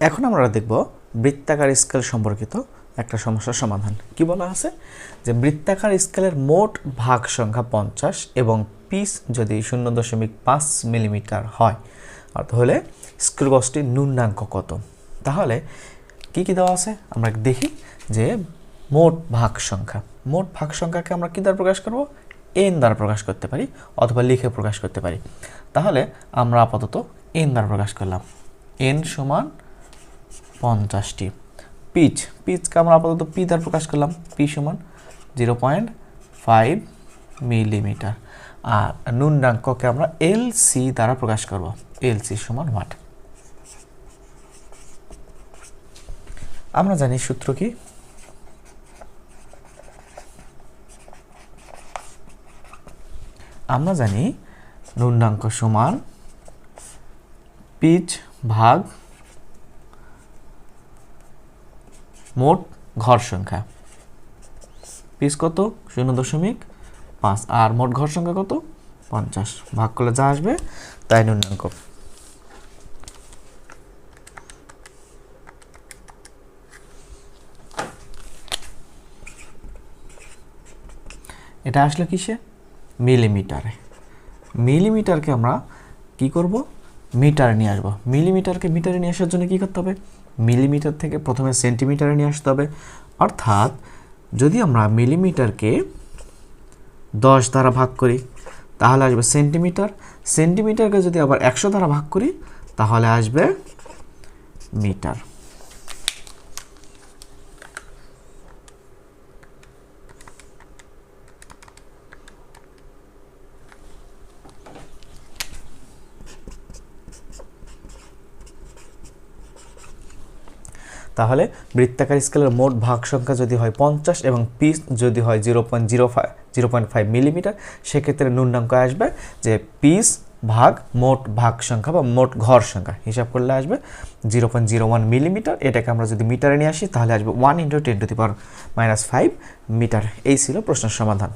এখন আমরা দেখব বৃত্তাকার স্কেল সম্পর্কিত একটা সমস্যার সমাধান। কি বলা আছে? যে বৃত্তাকার স্কেলের মোট ভাগ সংখ্যা পঞ্চাশ এবং পিস যদি শূন্য দশমিক পাঁচ মিলিমিটার হয় তাহলে গজটির ন্যূনাঙ্ক কত? তাহলে কি কি দেওয়া আছে? আমরা দেখি যে মোট ভাগ সংখ্যা। মোট ভাগ সংখ্যাকে আমরা কী দ্বারা প্রকাশ করব? এন দ্বারা প্রকাশ করতে পারি, অথবা লিখে প্রকাশ করতে পারি। তাহলে আমরা আপাতত এন দ্বারা প্রকাশ করলাম। এন সমান পঞ্চাশটি। পিচ পিচকে আমরা আপাতত পি দ্বারা প্রকাশ করলাম, পি সমান জিরো পয়েন্ট ফাইভ মিলিমিটার। আর ন্যূনাঙ্ককে আমরা এল সি দ্বারা প্রকাশ করব এল সি সমান ওয়াট। আমরা জানি সূত্র কি? আমরা জানি ন্যূনাঙ্ক সমান পিচ ভাগ মোট ঘর সংখ্যা। পিস কত? শূন্য দশমিক পাঁচ। আর মোট ঘর সংখ্যা কত? পঞ্চাশ। ভাগ করলে যা আসবে, তাই ন্যূনাঙ্ক এটা আসলে কিসে? মিলিমিটারে। মিলিমিটারকে আমরা কি করব? মিটারে নিয়ে আসব। মিলিমিটারকে মিটারে নিয়ে আসার জন্য কী করতে হবে? মিলিমিটার থেকে প্রথমে সেন্টিমিটারে নিয়ে আসতে হবে। অর্থাৎ যদি আমরা মিলিমিটারকে দশ দ্বারা ভাগ করি, তাহলে আসবে সেন্টিমিটার। সেন্টিমিটারকে যদি আবার একশো দ্বারা ভাগ করি, তাহলে আসবে মিটার। তাহলে বৃত্তাকার স্কেলের মোট ভাগ সংখ্যা যদি হয় পঞ্চাশ এবং পিস যদি হয় zero point zero five zero point five millimetre, সেক্ষেত্রে ন্যূনাঙ্ক আসবে যে পিস ভাগ মোট ভাগ সংখ্যা বা মোট ঘর সংখ্যা। হিসাব করলে আসবে zero point zero one millimetre. এটাকে আমরা যদি মিটারে নিয়ে আসি, তাহলে আসবে one into ten to the power minus five metre. এই ছিল প্রশ্নের সমাধান।